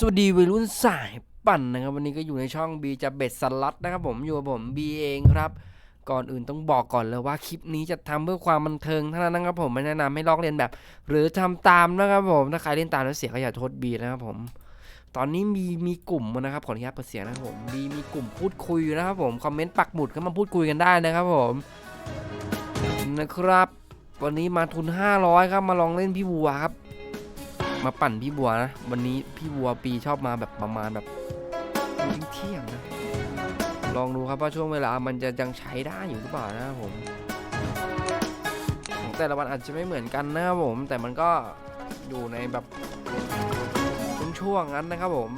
สวัสดีวัยรุ่นสายปั่นนะครับ วันนี้ก็อยู่ในช่อง B จะเบ็ดสลัดนะครับผมอยู่กับผม B เองครับ ก่อนอื่นต้องบอกก่อนเลยว่าคลิปนี้จะทำเพื่อความบันเทิงเท่านั้นนะครับผมไม่แนะนำให้ลอกเลียนแบบ หรือทำตามนะครับผมถ้าใครเล่นตามแล้วเสียก็อย่าโทษ B นะครับผม ตอนนี้มีมีกลุ่มนะครับขออนุญาตเปิดเสียงนะครับผม B มีกลุ่มพูดคุยอยู่นะครับผมคอมเมนต์ปักหมุดเขามาพูดคุยกันได้นะครับผมนะครับ วันนี้มาทุน 500 ครับมาลองเล่นพี่บัวครับ มาปั่นพี่บัวนะ วันนี้พี่บัวปีชอบมาแบบประมาณแบบเที่ยงนะ ลองดูครับว่าช่วงเวลามันจะยังใช้ได้อยู่หรือเปล่านะผม แต่ละวันอาจจะไม่เหมือนกันนะครับผม แต่มันก็อยู่ในแบบช่วงๆนั้นนะครับผม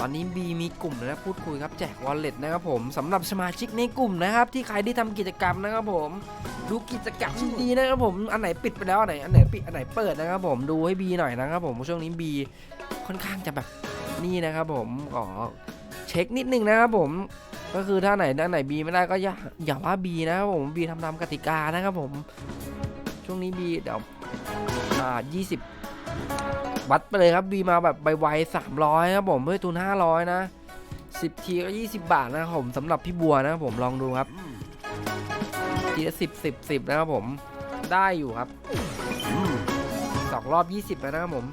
ตอนนี้บีมีกลุ่มนะพูดคุยครับแจกวอลเล็ตนะครับผมสำหรับสมาชิกในกลุ่มนะครับ ที่ใครที่ทำกิจกรรมนะครับผมดูกิจกรรมดีนะครับผมอันไหนปิดไปแล้วอันไหนอันไหนปิดอันไหนเปิดนะครับผมดูให้บีหน่อยนะครับผมช่วงนี้บีค่อนข้างจะแบบนี่นะครับผมขอเช็คนิดนึงนะครับผมก็คือถ้าไหนอันไหนบีไม่ได้ก็อย่าอย่าว่าบีนะครับผมบีทำตามกติกานะครับผมช่วงนี้บีเดี๋ยวอ่ายี่สิบ วัดไปเลยครับบีมาแบบใบๆสามร้อยครับผมเพื่อทุนห้าร้อยนะสิบทีก็ยี่สิบบาทนะครับผมสำหรับพี่บัวนะครับผมลองดูครับทีละสิบสิบสิบนะครับผมได้อยู่ครับสองรอบยี่สิบแล้วนะครับผม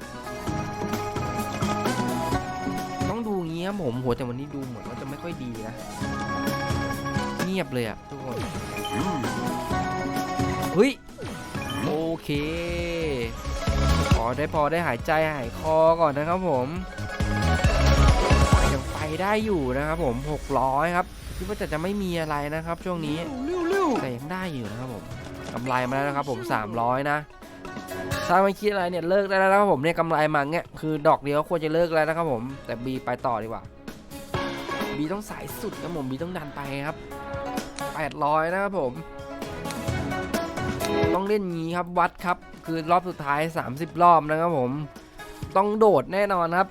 ต้องดูงี้ครับผมโหแต่วันนี้ดูเหมือนว่าจะไม่ค่อยดีนะเงียบเลยอะทุกคนเฮ้ยโอเค ได้พอได้หายใจหายคอก่อนนะครับผมยังไปได้อยู่นะครับผม600ครับคิดว่าจะจะไม่มีอะไรนะครับ ช่วงนี้แต่ยังได้อยู่นะครับผมกำไรมาแล้วนะครับ ผม 300 นะถ้าไม่คิดอะไรเนี่ยเลิกได้แล้วนะครับผมเนี่ยกำไรมาเนี่ยคือดอกเดียวควรจะเลิกแล้วนะครับผม แต่บีไปต่อดีกว่าบีต้องสายสุดครับผมบีต้องดันไปครับ800นะครับผม ต้องเล่นงี้ครับวัดครับ คือรอบสุดท้าย 30 รอบนะครับผม ต้องโดดแน่นอนครับ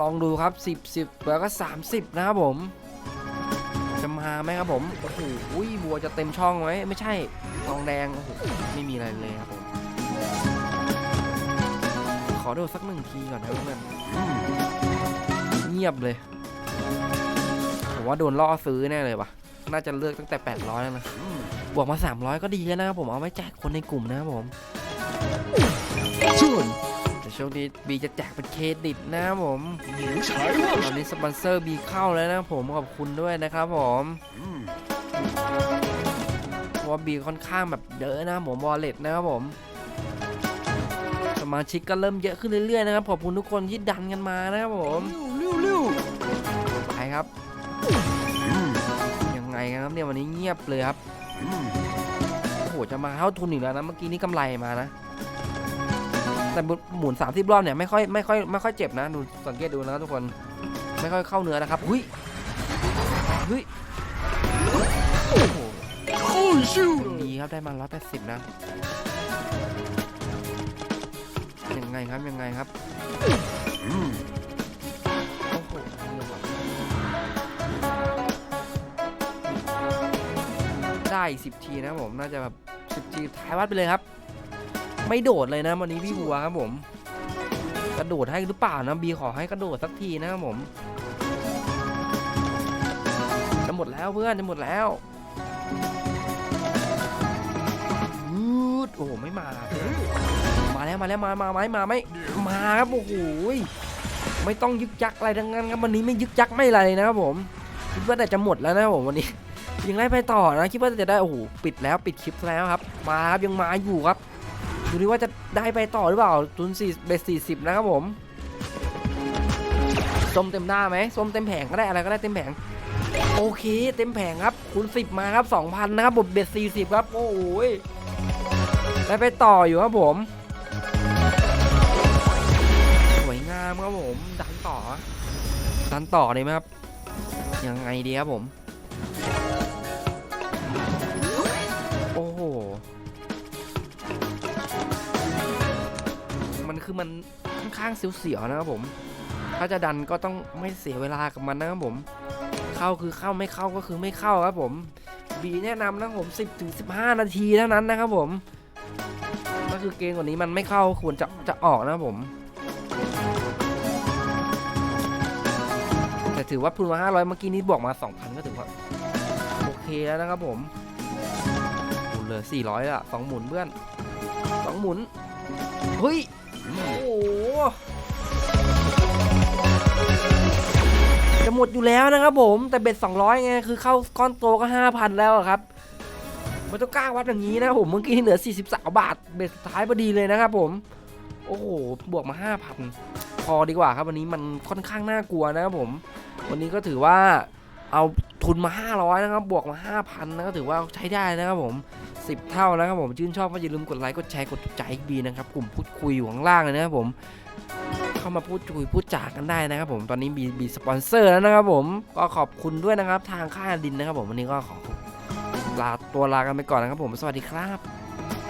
ลองดูครับ 10 10 แล้วก็ 30 นะครับผม จะมาไหมครับผมโอ้โหอุ้ยบัวจะเต็มช่องไหมไม่ใช่ทองแดงโอ้โหไม่มีอะไรเลยครับผมขอโดดสักหนึ่งทีก่อนนะเพื่อนเงียบเลยผมว่าโดนล่อซื้อแน่เลยว่ะ น่าจะเลือกตั้งแต่ 800แล้วนะ วกมา 300 ก็ดีแล้วนะครับผมเอาไว้แจกคนในกลุ่มนะครับผมแต่ช่วงนี้บีจะแจกเป็นเครดิตนะครับผมตอนนี้สปอนเซอร์บีเข้าแล้วนะครับผมขอบคุณด้วยนะครับผมเพราะว่าบีค่อนข้างแบบเยอะนะครับผมวอลเล็ตนะครับผมสมาชิกก็เริ่มเยอะขึ้นเรื่อยๆนะครับขอบคุณทุกคนที่ดันกันมานะครับผมไปครับยังไงกันครับเนี่ยวันนี้เงียบเลยครับ โอ้โห จะมาเข้าทุนอีกแล้วนะ เมื่อกี้นี่กำไรมานะ แต่หมุน30รอบเนี่ย ไม่ค่อยไม่ค่อยไม่ค่อยเจ็บนะ ดูสังเกตดูนะครับทุกคน ไม่ค่อยเข้าเนื้อนะครับหุยหุยโอ้โหดีครับ ได้มา180นะยังไงครับยังไงครับ อีก10ทีนะผมน่าจะแบบ10ทีท้ายวัดไปเลยครับ ไม่โดดเลยนะวันนี้พี่บัวครับผม กระโดดให้หรือเปล่านะบีขอให้กระโดดสักทีนะครับผมจะหมดแล้วเพื่อนจะหมดแล้วยืดโอ้โหไม่มา มาแล้วมาแล้วมามาไหมมาไหมมาครับโอ้โหไม่ต้องยึกยักอะไรทั้งนั้นครับวันนี้ไม่ยึกยักไม่อะไรเลยนะครับผมคิดว่าแต่จะหมดแล้วนะครับผมวันนี้ ยังได้ไปต่อนะคิดว่าจะได้โอ้โหปิดแล้วปิดคลิปแล้วครับ มาครับยังมาอยู่ครับดูดิว่าจะได้ไปต่อหรือเปล่าทุนสี่เบสสี่สิบนะครับผมส้มเต็มหน้าไหมส้มเต็มแผงก็ได้อะไรก็ได้เต็มแผงโอเค เต็มแผงครับคูณสิบมาครับสองพันนะครับบทเบสสี่สิบครับโอ้โหได้ไปต่ออยู่ครับผมสวยงามครับผมดันต่อดันต่อเลยไหมครับยังไงดีครับผม มันค่อนข้างเสียวๆนะครับผม ถ้าจะดันก็ต้องไม่เสียเวลากับมันนะครับผม เข้าคือเข้าไม่เข้าก็คือไม่เข้าครับผมบีแนะนำนะผม 10ถึง15 นาทีเท่านั้นนะครับผมก็คือเกมกว่านี้มันไม่เข้าควรจะจะออกนะครับผม แต่ถือว่าทุนมา 500 เมื่อกี้นี้บวกมา 2,000 ก็ถือว่าโอเคแล้วนะครับผมหมุนเลือ400ละสองหมุนเพื่อนสองหมุนเฮ้ย โอ้จะหมดอยู่แล้วนะครับผมแต่เบ็ด200ไงคือเข้าก้อนโตก็ 5,000 แล้วครับมันต้องกล้าวัดอย่างนี้นะผมเมื่อกี้เหลือ 43 บาท เบ็ดสุดท้ายพอดีเลยนะครับผม โอ้โห บวกมา 5,000 พอดีกว่าครับวันนี้มันค่อนข้างน่ากลัวนะครับผม วันนี้ก็ถือว่าเอา ทุนมา 500 นะครับ บวกมา 5,000 นะก็ถือว่าใช้ได้นะครับผม 10 เท่านะครับผม ชื่นชอบก็อย่าลืมกดไลค์ กดแชร์ กดใจบีนะครับ กลุ่มพูดคุยอยู่ข้างล่างเลยนะครับผม เข้ามาพูดคุยพูดจากันได้นะครับผม ตอนนี้มีมีสปอนเซอร์แล้วนะครับผม ก็ขอบคุณด้วยนะครับ ทางค่าดินนะครับผม วันนี้ก็ขอลาตัวลากันไปก่อนนะครับผม สวัสดีครับ